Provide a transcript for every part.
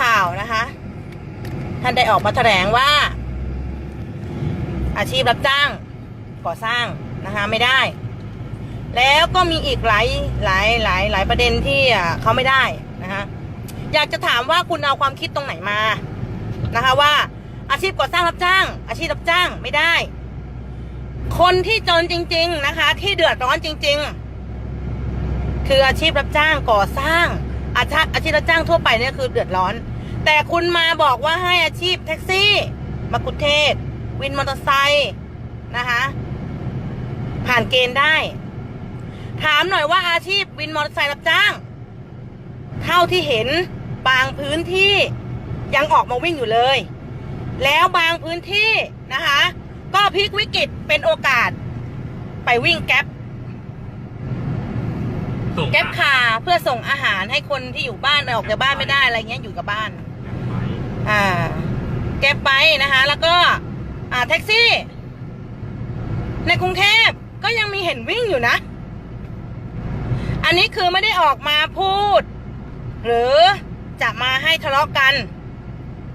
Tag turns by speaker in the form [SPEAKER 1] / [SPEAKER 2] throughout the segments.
[SPEAKER 1] ข่าวนะคะ ท่านได้ออกมาแถลงว่า อาชีพรับจ้างก่อสร้างนะคะไม่ได้ แล้วก็มีอีกหลายหลายหลายหลายประเด็นที่เขาไม่ได้นะคะอยากจะถามว่าคุณเอาความคิดตรงไหนมานะคะว่าอาชีพก่อสร้างรับจ้าง อาชีพรับจ้างไม่ได้ คนที่จนจริง ๆนะคะ ที่เดือดร้อนจริง ๆ คืออาชีพรับจ้างก่อสร้าง อาชีพอาชีพรับจ้างทั่วไปเนี่ยคือเดือดร้อน แต่คุณมาบอกว่าให้อาชีพแท็กซี่ มากุเทศ วินมอเตอร์ไซค์นะคะ ผ่านเกณฑ์ได้ ถามหน่อยว่าอาชีพวินมอเตอร์ไซค์รับจ้าง เท่าที่เห็นบางพื้นที่ยังออกมาวิ่งอยู่เลย แล้วบางพื้นที่นะคะ ก็พลิกวิกฤตเป็นโอกาส ไปวิ่งแก๊ป
[SPEAKER 2] ส่ง
[SPEAKER 1] แก๊ปคาร์เพื่อส่งอาหารให้คนที่อยู่บ้านออกจากบ้านไม่ได้อะไรเงี้ยอยู่กับบ้าน อ่า แก๊ปไปนะคะ แล้วก็ อ่าแท็กซี่ ในกรุงเทพก็ยังมีเห็นวิ่งอยู่นะ อันนี้คือไม่ได้ออกมาพูด หรือจะมาให้ทะเลาะกัน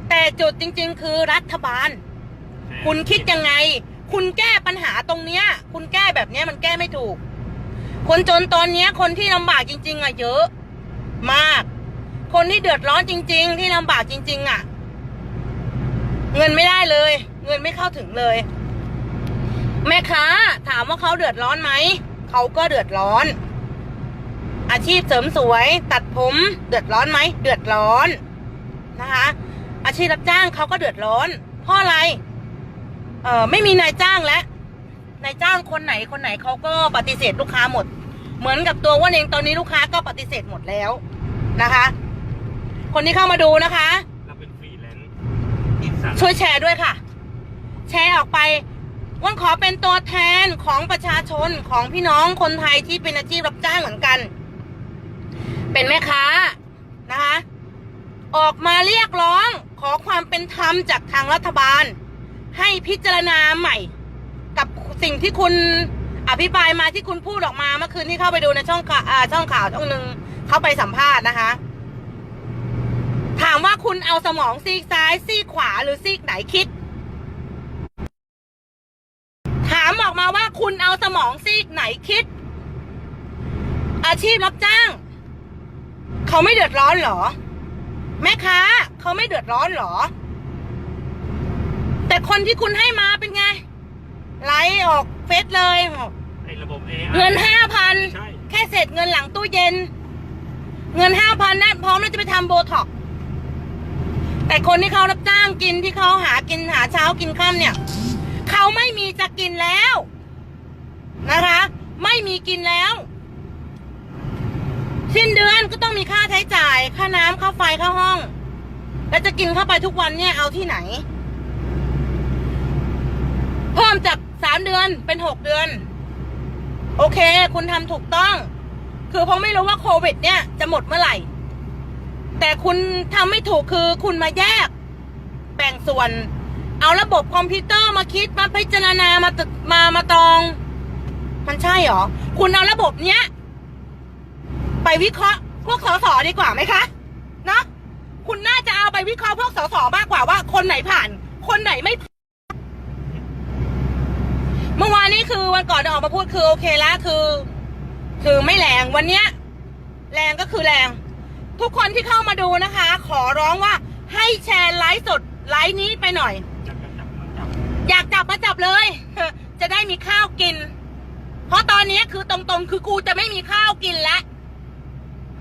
[SPEAKER 1] แต่จุดจริง ๆ คือรัฐบาล คุณคิดยังไง คุณแก้ปัญหาตรงเนี้ย คุณแก้แบบเนี้ยมันแก้ไม่ถูก คนจนตอนนี้คนที่ลำบากจริง ๆ อะ เยอะ มาก คนที่เดือดร้อนจริง ๆ ที่ลำบากจริง ๆ อะ เงินไม่ได้เลย เงินไม่เข้าถึงเลย แม่ค้า ถามว่าเขาเดือดร้อนไหมเขาก็เดือดร้อน อาชีพเสริมสวย ตัดผม เดือดร้อนไหมเดือดร้อนนะคะ อาชีพรับจ้างเขาก็เดือดร้อนเพราะอะไรเออไม่มีนายจ้างแล้วนายจ้างคนไหนคนไหนเขาก็ปฏิเสธลูกค้าหมด เหมือนกับตัวว่าเองตอนนี้ลูกค้าก็ปฏิเสธหมดแล้วนะคะ คนที่เข้ามาดูนะคะ
[SPEAKER 2] เราเป็นฟรีแลนซ์อิสระ
[SPEAKER 1] ช่วยแชร์ด้วยค่ะ แชร์ออกไปว่านขอเป็นตัวแทนของประชาชนของพี่น้องคนไทยที่เป็นอาชีพรับจ้างเหมือนกัน เป็นแม่ค้านะคะ ออกมาเรียกร้องขอความเป็นธรรมจากทางรัฐบาล ให้พิจารณาใหม่ กับสิ่งที่คุณ อภิปรายมาที่คุณพูดออกมาเมื่อคืนที่เข้าไปดูในช่องข่าวอ่าช่องข่าวช่องหนึ่งเขาไปสัมภาษณ์นะคะ ถามว่าคุณเอาสมองซีกซ้ายซีกขวาหรือซีกไหนคิด ถามออกมาว่าคุณเอาสมองซีกไหนคิด อาชีพรับจ้าง เขาไม่เดือดร้อนหรอ แม่ค้าเขาไม่เดือดร้อนหรอ แต่คนที่คุณให้มาเป็นไง ไลฟ์ออก เฟซเลย
[SPEAKER 2] ไอ้ระบบ AI
[SPEAKER 1] เงินห้าพัน
[SPEAKER 2] ใช่
[SPEAKER 1] แค่เศษเงินหลังตู้เย็น เงินห้าพันนั่นพร้อมแล้วจะไปทำโบท็อกซ์แต่คนที่เขารับจ้างกินที่เขาหากินหาเช้ากินค่ำเนี่ย เขาไม่มีจะกินแล้ว นะคะ ไม่มีกินแล้ว สิ้นเดือนก็ต้องมีค่าใช้จ่าย ค่าน้ำค่าไฟค่าห้อง แล้วจะกินเข้าไปทุกวันเนี่ยเอาที่ไหน เพิ่มจาก สามเดือนเป็นหกเดือน โอเค คุณทำถูกต้อง คือผมไม่รู้ว่าโควิด เนี่ยจะหมดเมื่อไหร่ แต่คุณทำไม่ถูกคือคุณมาแยก แบ่งส่วน เอาระบบคอมพิวเตอร์มาคิดมาพิจารณามาตึกมามาตรอง มันใช่หรอ คุณเอาระบบเนี้ย ไปวิเคราะห์พวกสสดีกว่าไหมคะเนาะคุณน่าจะเอาไปวิเคราะห์พวกสสมากกว่าว่า คนไหนผ่าน คนไหนไม่ผ่านเมื่อวานนี้ คือวันก่อนออกมาพูดคือโอเคแล้วคือ คือไม่แรงวันเนี้ย แรงก็คือแรง ทุกคนที่เข้ามาดูนะคะ ขอร้องว่าให้แชร์ไลฟ์สดไลฟ์นี้ไปหน่อย
[SPEAKER 2] จับจับจับจับ
[SPEAKER 1] อยากจับมาจับเลย จะได้มีข้าวกิน เพราะตอนนี้คือตรงๆ คือกูจะไม่มีข้าวกินแล้ว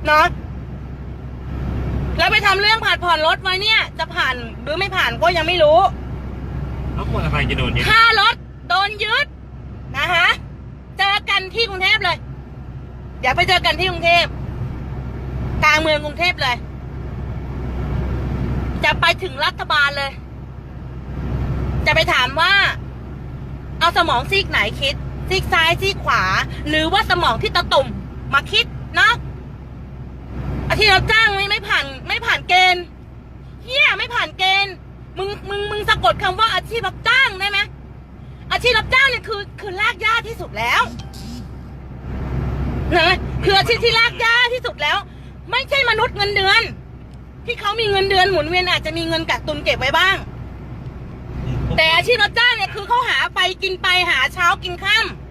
[SPEAKER 1] เนาะแล้วไปทำเรื่องผ่านผ่อนรถไว้เนี่ย จะผ่านหรือไม่ผ่านก็ยังไม่รู้
[SPEAKER 2] แล้วคนอะไรจะโดนยึด
[SPEAKER 1] ค่ารถโดนยึด นะคะ เจอกันที่กรุงเทพเลย เดี๋ยวไปเจอกันที่กรุงเทพกลางเมืองกรุงเทพเลย จะไปถึงรัฐบาลเลย จะไปถามว่า เอาสมองซีกไหนคิด ซีกซ้ายซีกขวา หรือว่าสมองที่ตะตุ่มมาคิดเนาะอาที่เราจ้างไม่ไม่ผ่านไม่ผ่านเกณฑ์เฮียไม่ผ่านเกณฑ์มึงมึงมึงสะกดคำว่าอาชีพรับจ้างได้ไหม อาชีพรับจ้างเนี่ยคือคือลากยากที่สุดแล้วนะคืออาชีพที่ลากยากที่สุดแล้ว ไม่ใช่มนุษย์เงินเดือน ที่เขามีเงินเดือนหมุนเวียนอาจจะมีเงินกักตุนเก็บไว้บ้าง แต่อาชีพรับจ้างเนี่ยคือเขาหาไปกินไปหาเช้ากินค่ำ